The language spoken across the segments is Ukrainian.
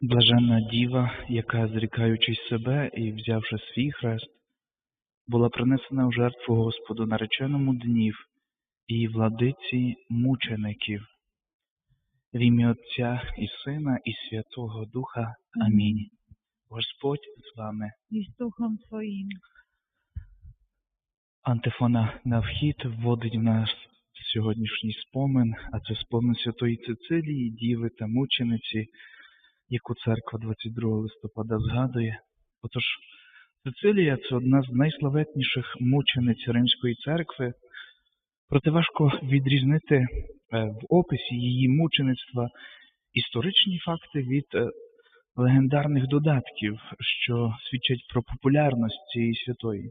Блаженна діва, яка, зрікаючись себе і взявши свій хрест, була принесена в жертву Господу нареченому днів і владиці мучеників. В ім'я Отця і Сина, і Святого Духа. Амінь. Господь з вами. і з Духом Твоїм. Антифона на вхід вводить в нас сьогоднішній спомин, а це спомин Святої Цицилії, Діви та мучениці, яку церква 22 листопада згадує. Отож, Цицилія це одна з найславетніших мучениць Римської церкви, проте важко відрізнити е, в описі її мучеництва історичні факти від е, легендарних додатків, що свідчать про популярність цієї святої.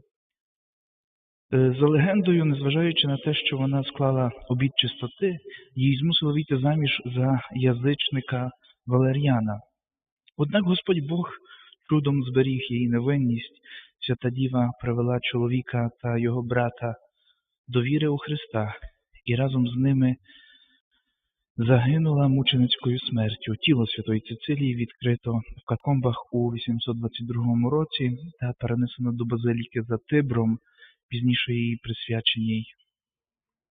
Е, За легендою, незважаючи на те, що вона склала обід чистоти, її змусило вийти заміж за язичника Валеріана. Однак Господь Бог чудом зберіг її невинність. Свята Діва привела чоловіка та його брата до віри у Христа і разом з ними загинула мученицькою смертю. Тіло Святої Цицилії відкрито в катакомбах у 822 році та перенесено до базиліки за Тибром, пізніше її присвяченій.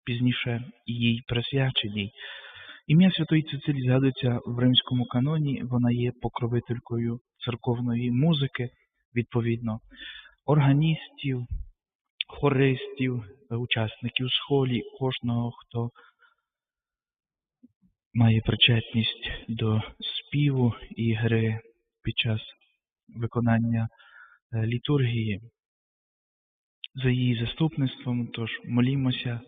Пізніше їй присвяченій. Ім'я Святої Цицилії згадується в римському каноні, вона є покровителькою церковної музики, відповідно, органістів, хористів, учасників схолі, кожного, хто має причетність до співу і гри під час виконання е, літургії. За її заступництвом, тож молімося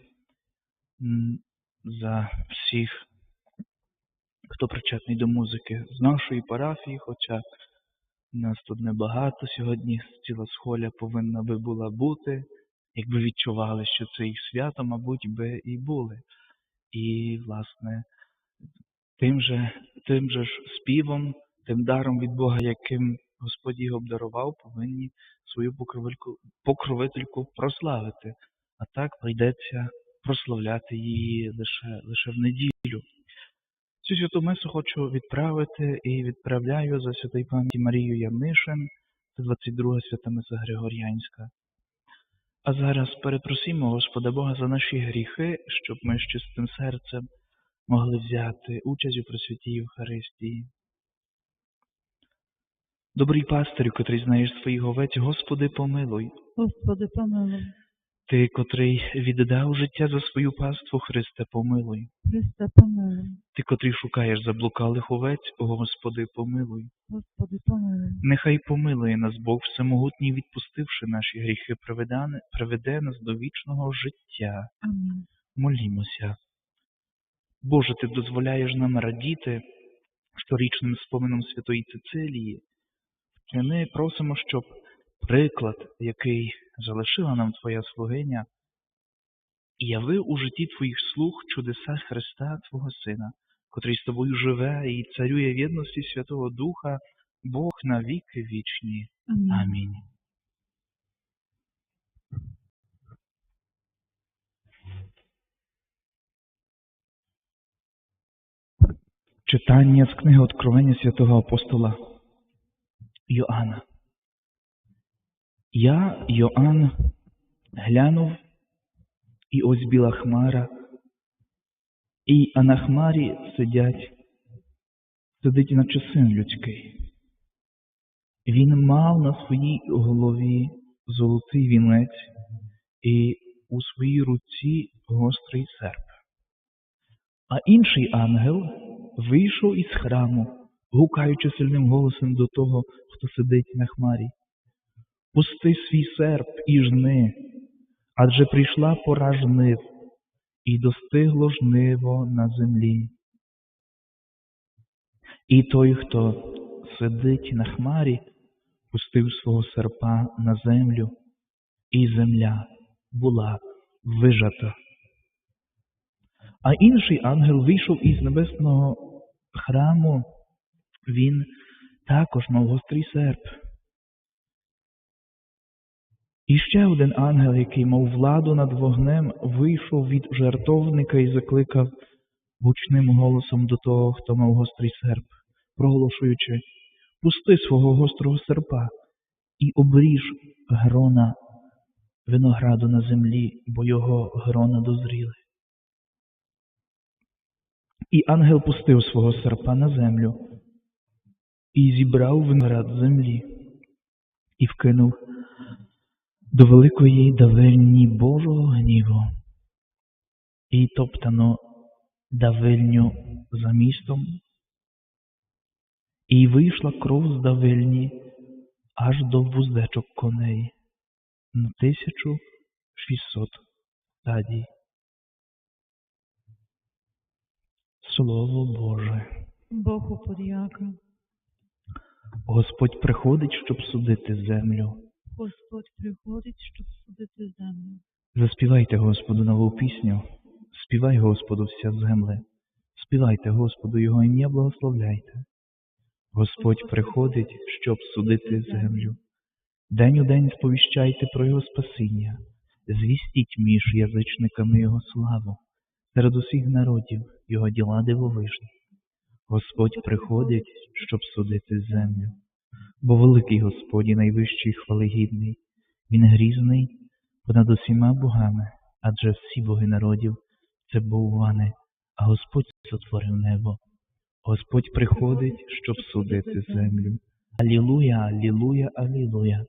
за всіх, хто причетний до музики з нашої парафії, хоча нас тут небагато сьогодні, ціла схоля повинна би була бути, якби відчували, що це їх свято, мабуть, би і були. І, власне, тим же, тим же ж співом, тим даром від Бога, яким Господь їх обдарував, повинні свою покровительку, прославити. А так прийдеться прославляти її лише, лише в неділю. Цю святу месу хочу відправити і відправляю за святої пам'яті Марію Янишин, це 22 свята Меса Григоріанська. А зараз перепросимо Господа Бога за наші гріхи, щоб ми з чистим серцем могли взяти участь у Пресвятій Євхаристії. Добрий пастирю, котрий знаєш своїх овець, Господи, помилуй. Господи, помилуй. Ти, котрий віддав життя за свою паству, Христе, помилуй. Христе, помилуй. Ти, котрий шукаєш заблукалих овець, о Господи, помилуй. Господи, помилуй. Нехай помилує нас Бог Всемогутній, відпустивши наші гріхи, приведе, нас до вічного життя. Амінь. Молімося. Боже, Ти дозволяєш нам радіти щорічним спомином Святої Цицилії. Вчини просимо, щоб приклад, який залишила нам Твоя слугиня, явив у житті Твоїх слуг чудеса Христа, Твого Сина, котрий з тобою живе і царює в єдності Святого Духа, Бог на віки вічні. Амінь. Амінь. Читання з книги Откровення святого апостола Йоанна. Я, Йоанн, глянув, і ось біла хмара, і на хмарі сидять, сидить наче син людський. Він мав на своїй голові золотий вінець і у своїй руці гострий серп. А інший ангел вийшов із храму, гукаючи сильним голосом до того, хто сидить на хмарі. Пусти свій серп і жни, адже прийшла пора жнив, і достигло жниво на землі. І той, хто сидить на хмарі, пустив свого серпа на землю, і земля була вижата. А інший ангел вийшов із небесного храму, він також мав гострий серп. І ще один ангел, який мав владу над вогнем, вийшов від жертовника і закликав гучним голосом до того, хто мав гострий серп, проголошуючи пусти свого гострого серпа і обріж грона винограду на землі, бо його грона дозріли. І ангел пустив свого серпа на землю і зібрав виноград землі, і вкинув до великої давильні Божого гніву, і топтано давильню за містом, і вийшла кров з давильні аж до вуздечок коней на тисячу шістсот стадій. Слово Боже. Богу подяка. Господь приходить, щоб судити землю. Господь приходить, щоб судити землю. Заспівайте Господу нову пісню, співай Господу вся земле, співайте Господу Його ім'я, благословляйте. Господь приходить, щоб судити землю. День у день сповіщайте про Його спасіння, звістіть між язичниками Його славу, серед усіх народів Його діла дивовижні. Господь приходить, щоб судити землю. Бо великий Господь і найвищий хвалегідний, Він грізний понад усіма богами, адже всі боги народів це боввани, а Господь сотворив небо. Господь приходить, щоб судити землю. Алілуя, алілуя, алілуя,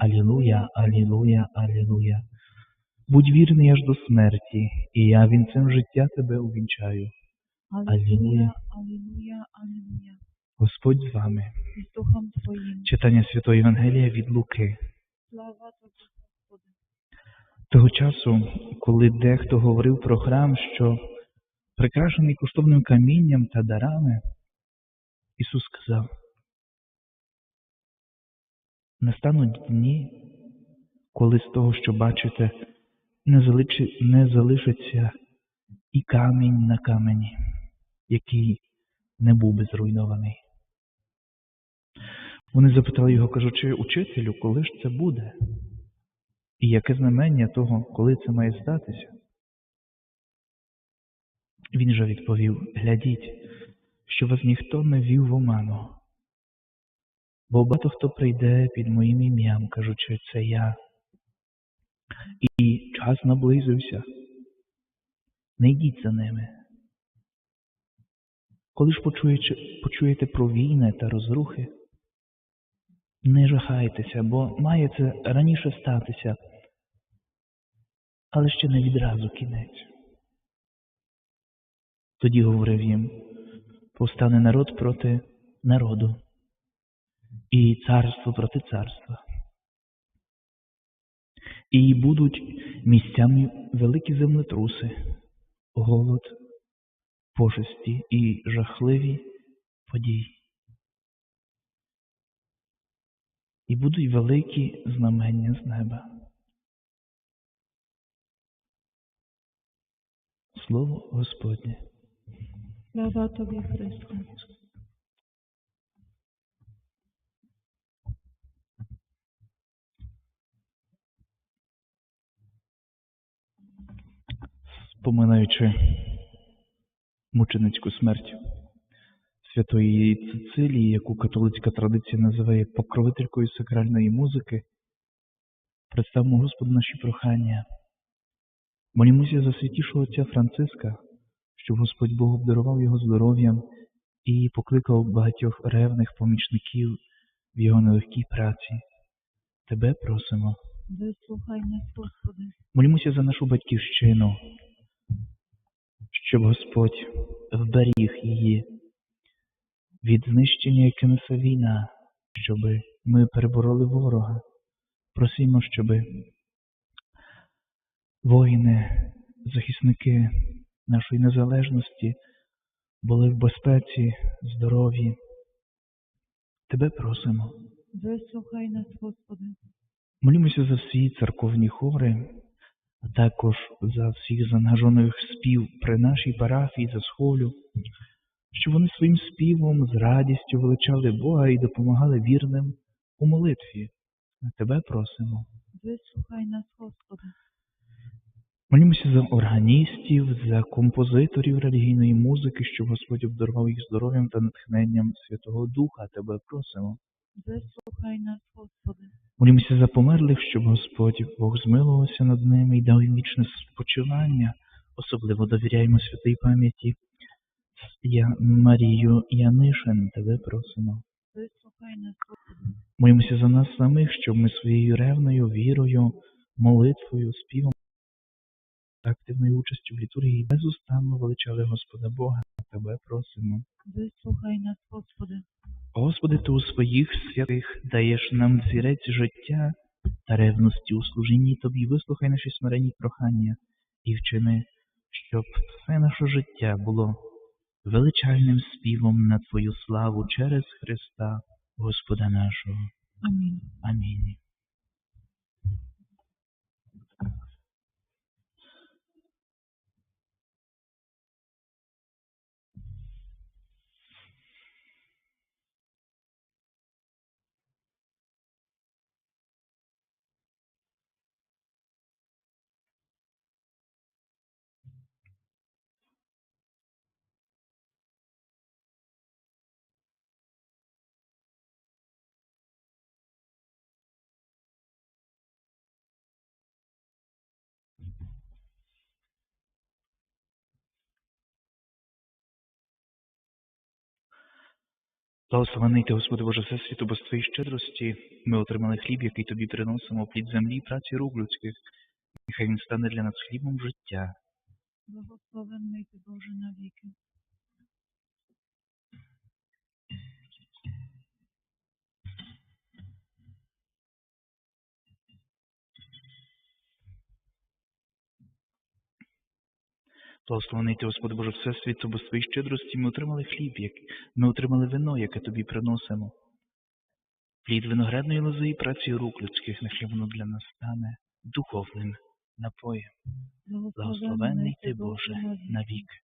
алілуя, алілуя, алілуя. Будь вірний аж до смерті, і я вінцем життя тебе увінчаю. Алілуя, алілуя, алілуя. Господь з вами. Читання Святої Євангелія від Луки. Того часу, коли дехто говорив про храм, що прикрашений коштовним камінням та дарами, Ісус сказав, настануть дні, коли з того, що бачите, не залишиться і камінь на камені, який не був би зруйнований. Вони запитали його, кажучи, учителю, коли ж це буде? І яке знамення того, коли це має статися? Він же відповів, глядіть, що вас ніхто не вів в оману. Бо багато хто прийде під моїм ім'ям, кажучи, це я. І час наблизився. Не йдіть за ними. Коли ж почуєте, про війни та розрухи, не жахайтеся, бо має це раніше статися, але ще не відразу кінець. Тоді говорив їм, повстане народ проти народу і царство проти царства. І будуть місцями великі землетруси, голод, пошесті і жахливі події. І будуть великі знамення з неба. Слово Господнє. Слава Тобі, Христе. Споминаючи мученицьку смерть святої Цицилії, яку католицька традиція називає покровителькою сакральної музики, представимо Господу наші прохання. Молімося за святішого отця Франциска, щоб Господь Бог обдарував його здоров'ям і покликав багатьох ревних помічників в його нелегкій праці. Тебе просимо. Вислухай нас, Господи. Молімося за нашу батьківщину, щоб Господь вберіг її від знищення, яке несе війна, щоб ми перебороли ворога. Просимо, щоб воїни, захисники нашої незалежності були в безпеці, здорові. Тебе просимо. Вислухай нас, Господи. Молімося за всі церковні хори, а також за всіх заангажованих спів при нашій парафії за схолю, щоб вони своїм співом з радістю величали Бога і допомагали вірним у молитві. Тебе просимо. Вислухай нас, Господи. Молімося за органістів, за композиторів релігійної музики, щоб Господь обдарував їх здоров'ям та натхненням Святого Духа. Тебе просимо. Вислухай нас, Господи. Молімося за померлих, щоб Господь Бог змилувався над ними і дав їм вічне спочивання. Особливо довіряємо святій пам'яті Я Марію Янишин. Тебе просимо. Молимося за нас самих, щоб ми своєю ревною вірою, молитвою, співом, активною участю в літургії безустанно величали Господа Бога. Тебе просимо. Вислухай нас, Господи. Господи, Ти у своїх святих даєш нам зірець життя та ревності у служінні Тобі. Вислухай наші смиренні прохання і вчини, щоб все наше життя було величальним співом на Твою славу через Христа, Господа нашого. Амінь. Амінь. Благословений ти, Господи Боже Всесвіту, бо з Твоєї щедрості ми отримали хліб, який Тобі приносимо, плід землі і праці рук людських. Нехай він стане для нас хлібом життя. Благословений ти Боже навіки. Благословений ти, Господи Боже Всесвіту, бо своїй щедрості ми отримали хліб, як... ми отримали вино, яке Тобі приносимо. Плід виноградної лози і праці рук людських, нехай воно для нас стане духовним напоєм. Благословений ти, Боже, навіки.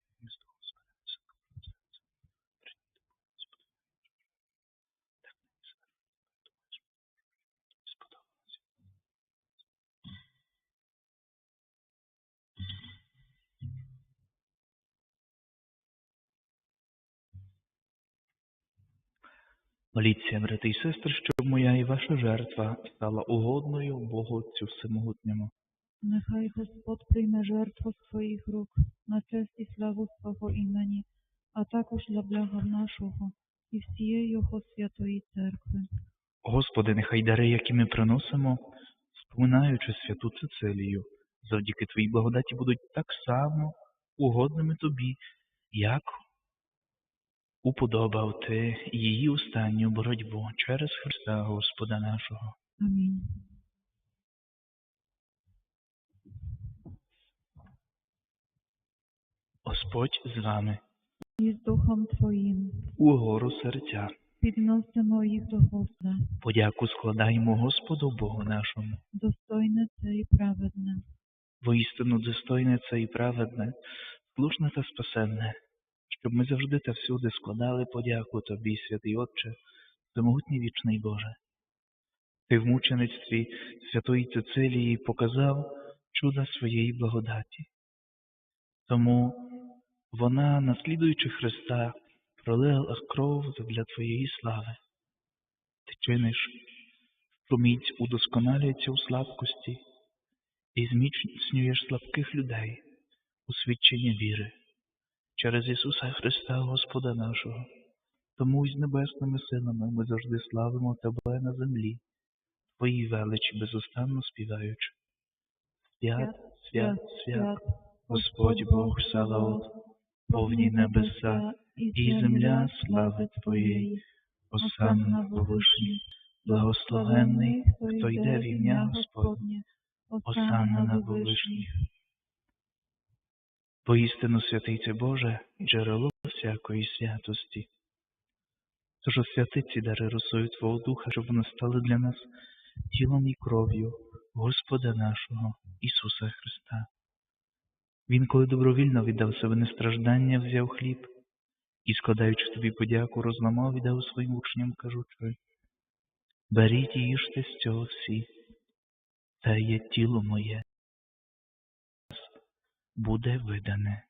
Моліться, брати і сестри, щоб моя і ваша жертва стала угодною Богу Отцю Всемогутньому. Нехай Господь прийме жертву з Твоїх рук на честь і славу Свого імені, а також для блага нашого і всієї Його святої церкви. Господи, нехай дари, які ми приносимо, споминаючи святу Цицилію, завдяки Твоїй благодаті будуть так само угодними Тобі, як уподобав Ти її останню боротьбу через Христа Господа нашого. Амінь. Господь з вами, І з Духом Твоїм угору серця, підносимо їх до Господа, подяку складаємо Господу Богу нашому. достойне це і праведне. Воістину достойне це і праведне, слушне та спасенне, щоб ми завжди та всюди складали подяку Тобі, святий Отче, всемогутній вічний Боже. Ти в мучеництві святої Цицилії показав чуда своєї благодаті. Тому вона, наслідуючи Христа, пролила кров для Твоєї слави. Ти чиниш, що міць удосконалюється у слабкості і зміцнюєш слабких людей у свідчення віри через Ісуса Христа, Господа нашого. Тому й з небесними силами ми завжди славимо Тебе на землі, Твої величі безустанно співаючи. Свят, свят, свят, Господь Бог Саваоф, повні небеса і земля слави Твоєї, Осанна Вовишній, благословенний, хто йде в ім'я Господнє, Осанна на. Поістину святийце Боже, джерело всякої святості. Тож освяти ці дари росою Твого Духа, щоб вони стали для нас тілом і кров'ю Господа нашого Ісуса Христа. Він, коли добровільно віддав себе на страждання, взяв хліб і, складаючи тобі подяку, розламав і дав своїм учням, кажучи, беріть і їжте з цього всі, це є тіло моє. Буде видане.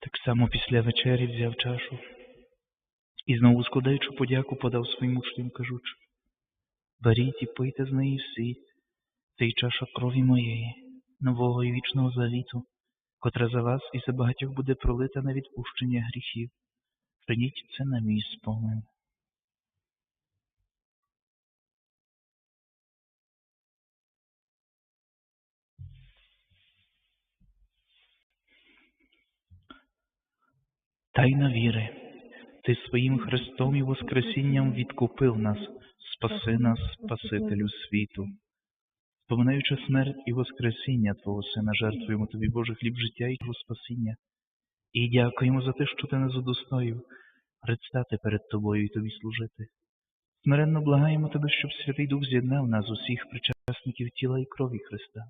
Так само після вечері взяв чашу і знову складаючи подяку подав своїм учням, кажучи, беріть і пийте з неї всі, це й чаша крові моєї, нового і вічного завіту, котра за вас і за багатьох буде пролита на відпущення гріхів. Чиніть це на мій спомин. Тайна віри. Ти своїм Христом і Воскресінням відкупив нас, спаси нас, Спасителю світу. Споминаючи смерть і Воскресіння Твого Сина, жертвуємо Тобі Боже хліб життя і Твого спасіння. І дякуємо за те, що Ти нас удостоїв предстати перед Тобою і Тобі служити. Смиренно благаємо Тебе, щоб Святий Дух з'єднав нас усіх причасників тіла і крові Христа.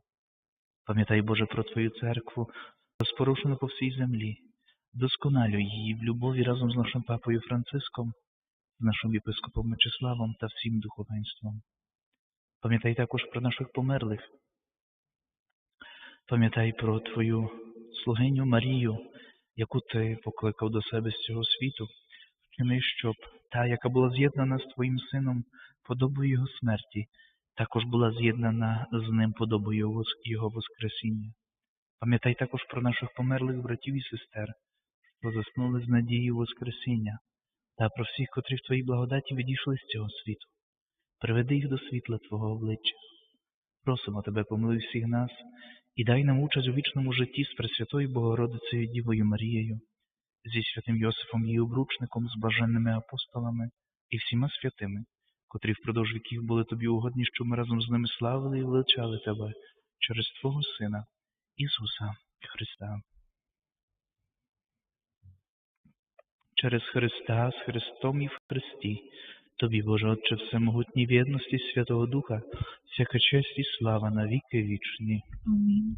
Пам'ятай, Боже, про Твою церкву, розпорушену по всій землі. Досконалюй її в любові разом з нашим папою Франциском, з нашим єпископом Мечиславом та всім духовенством. Пам'ятай також про наших померлих. Пам'ятай про Твою слугиню Марію, яку ти покликав до себе з цього світу, вчини, щоб та, яка була з'єднана з Твоїм сином подобою Його смерті, також була з'єднана з ним подобою Його Воскресіння. Пам'ятай також про наших померлих братів і сестер, що заснули з надією Воскресіння, та про всіх, котрі в Твоїй благодаті відійшли з цього світу. Приведи їх до світла Твого обличчя. Просимо Тебе, помилуй всіх нас і дай нам участь у вічному житті з Пресвятою Богородицею Дівою Марією, зі святим Йосифом її обручником, з блаженними апостолами і всіма святими, котрі впродовж віків були Тобі угодні, що ми разом з ними славили і величали Тебе через Твого Сина, Ісуса Христа. Через Христа, з Христом і в Христі, Тобі, Боже Отче, всемогутній в єдності Святого Духа, всяка честь і слава на віки вічні. Амінь.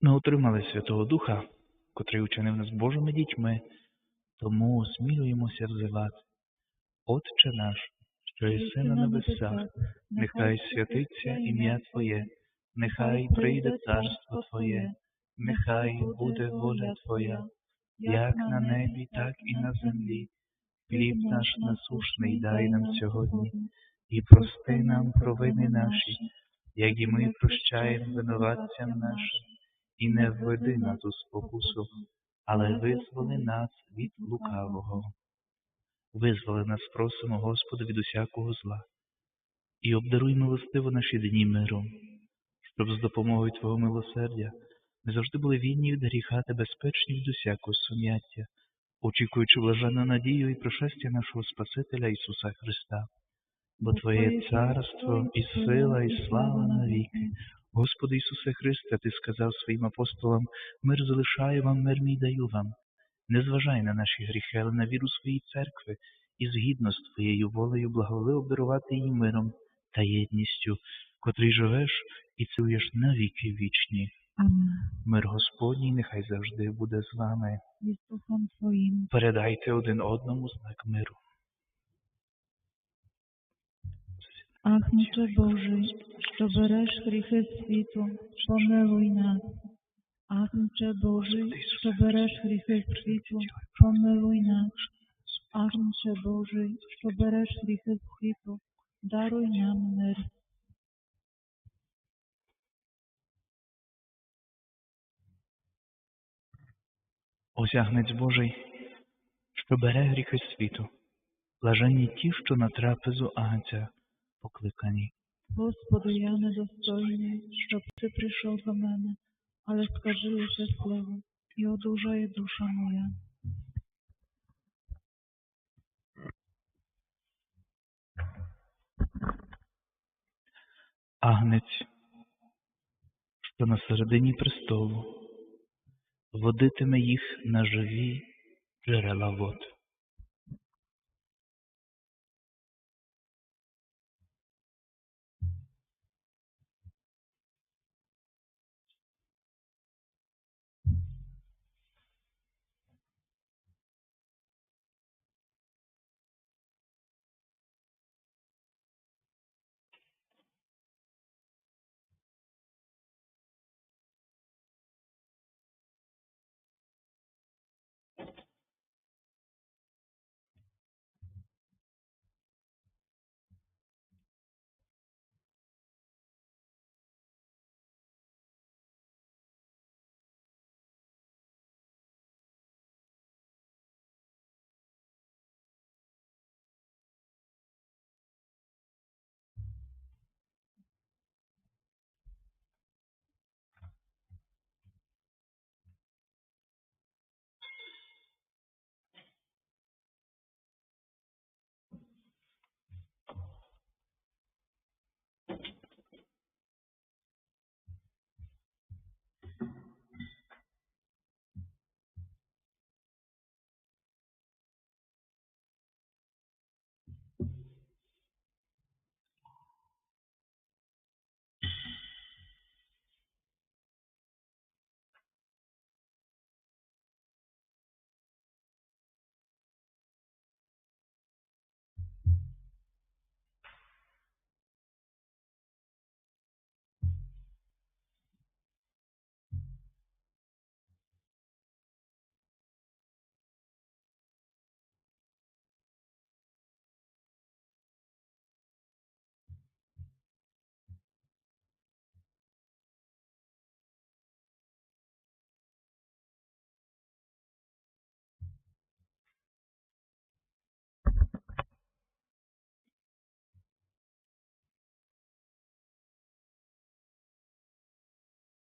Ми отримали Святого Духа, котрий учинив нас Божими дітьми, тому осмілюємося взивати. Отче наш, що єси на небесах, нехай святиться ім'я Твоє, нехай прийде царство Твоє, нехай буде воля Твоя, як на небі, так і на землі. Хліб наш насушний дай нам сьогодні, і прости нам провини наші, як і ми прощаємо винуватцям нашим, і не введи нас у спокусу, але визволи нас від лукавого. Визволи нас, просимо, Господи, від усякого зла, і обдаруй милостиво наші дні миром, щоб з допомогою Твого милосердя ми завжди були вільні від гріха та безпечні від усякого сум'яття, очікуючи блаженну надію і пришестя нашого Спасителя Ісуса Христа. Бо Твоє царство і сила, і слава навіки. Господи Ісусе Христе, Ти сказав своїм апостолам, мир залишаю вам, мир мій даю вам. Не зважай на наші гріхи, але на віру своєї церкви, і згідно з Твоєю волею благоволи обдарувати її миром та єдністю, котрий живеш і цілуєш на віки вічні. Мир Господній нехай завжди буде з вами. Передайте один одному знак миру. Агнче Божий, що береш гріхи світу, помилуй нас. Агнче Божий, що береш гріхи світу, помилуй нас. Агнче Божий, що береш гріхи світу, даруй нам мир. Ось агнець Божий, що бере гріхи світу. Блаженні ті, що на трапезу агнця покликані. Господи, я недостойний, щоб ти прийшов до мене, але скажи лише слово, і одужає душа моя. Агнець, що на середині престолу, водитиме їх на живі джерела вод.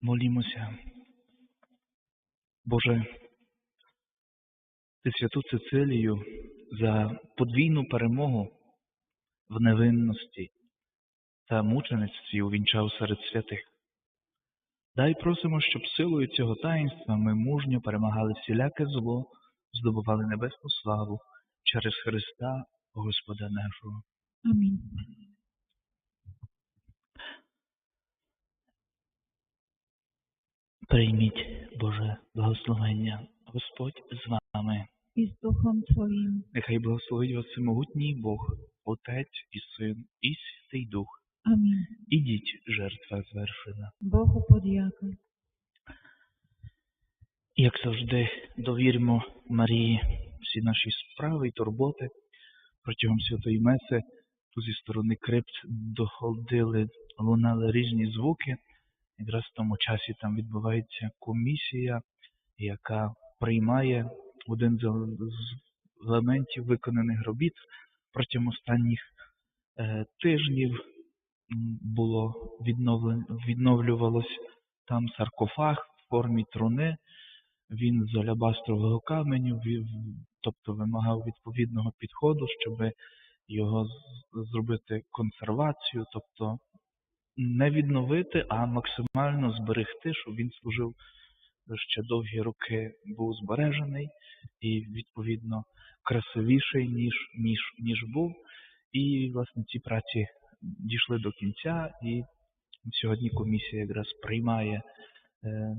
Молімося. Боже, Ти святу Цицилію за подвійну перемогу в невинності та мучеництві увінчав серед святих. Дай просимо, щоб силою цього таїнства ми мужньо перемагали всіляке зло, здобували небесну славу через Христа Господа нашого. Амінь. Прийміть Боже благословення. Господь з вами. I z duchom Twoim. Нехай благословить вас всемогутній Бог, Отець і Син, і Святий Дух. Амінь. Ідіть, жертва звершена. Богу подяка. Як завжди, довіримо Марії всі наші справи і турботи протягом святої Меси. Тут зі сторони крипт доходили, лунали різні звуки. Якраз в тому часі там відбувається комісія, яка приймає один з елементів виконаних робіт протягом останніх е, тижнів було відновлювалось там саркофаг в формі труни. Він з алябастрового каменю, тобто вимагав відповідного підходу, щоб його зробити консервацію, тобто не відновити, а максимально зберегти, щоб він служив ще довгі роки, був збережений і відповідно красивіший, ніж, ніж, ніж був. І, власне, ці праці дійшли до кінця, і сьогодні комісія якраз приймає е,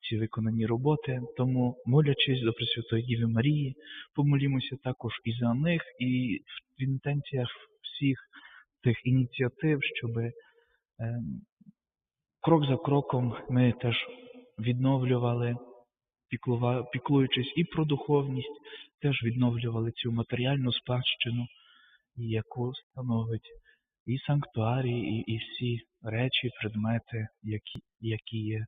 ці виконані роботи. Тому, молячись до Пресвятої Діви Марії, помолімося також і за них, і в інтенціях всіх тих ініціатив, щоб крок за кроком ми теж відновлювали, піклуючись і про духовність, теж відновлювали цю матеріальну спадщину, яку становить і санктуарій, і, і всі речі, предмети, які, які є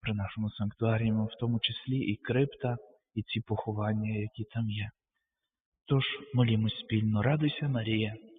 при нашому санктуарії, в тому числі і крипта, і ці поховання, які там є. Тож молімось спільно, радуйся, Марія,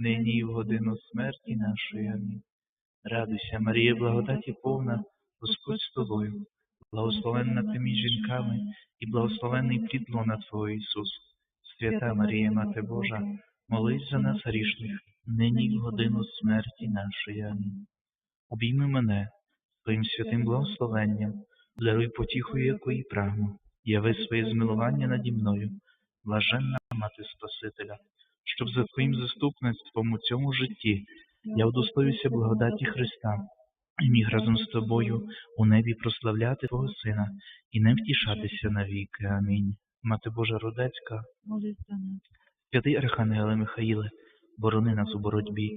нині і в годину смерті нашої. Амінь. Радуйся, Марія, благодаті повна, Господь з тобою, благословенна ти між жінками, і благословенний плід лона Твого Ісус. Свята Марія, Мати Божа, молись за нас грішних, нині в годину смерті нашої. Амінь. Обійми мене своїм святим благословенням, даруй потіху, якої прагну, яви своє змилування наді мною, блаженна мати Спасителя, щоб за Твоїм заступництвом у цьому житті я удостоюся благодаті Христа і міг разом з тобою у небі прославляти Твого Сина і не втішатися навіки. Амінь. Мати Божа Родецька, святий Архангеле Михаїле, борони нас у боротьбі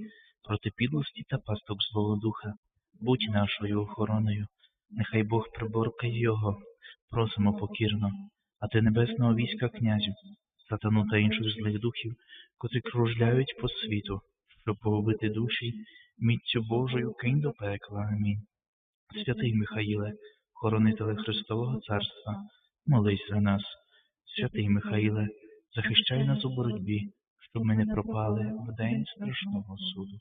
проти підлості та пасток злого духа, будь нашою охороною, нехай Бог приборкає його, просимо покірно, а ти небесного війська князю, сатану та інших злих духів, котрі кружляють по світу, щоб погубити душі, міттю Божою кинь до пекла. Амінь. Святий Михаїле, хоронителе Христового Царства, молись за нас. Святий Михаїле, захищай нас у боротьбі, щоб ми не пропали в день страшного суду.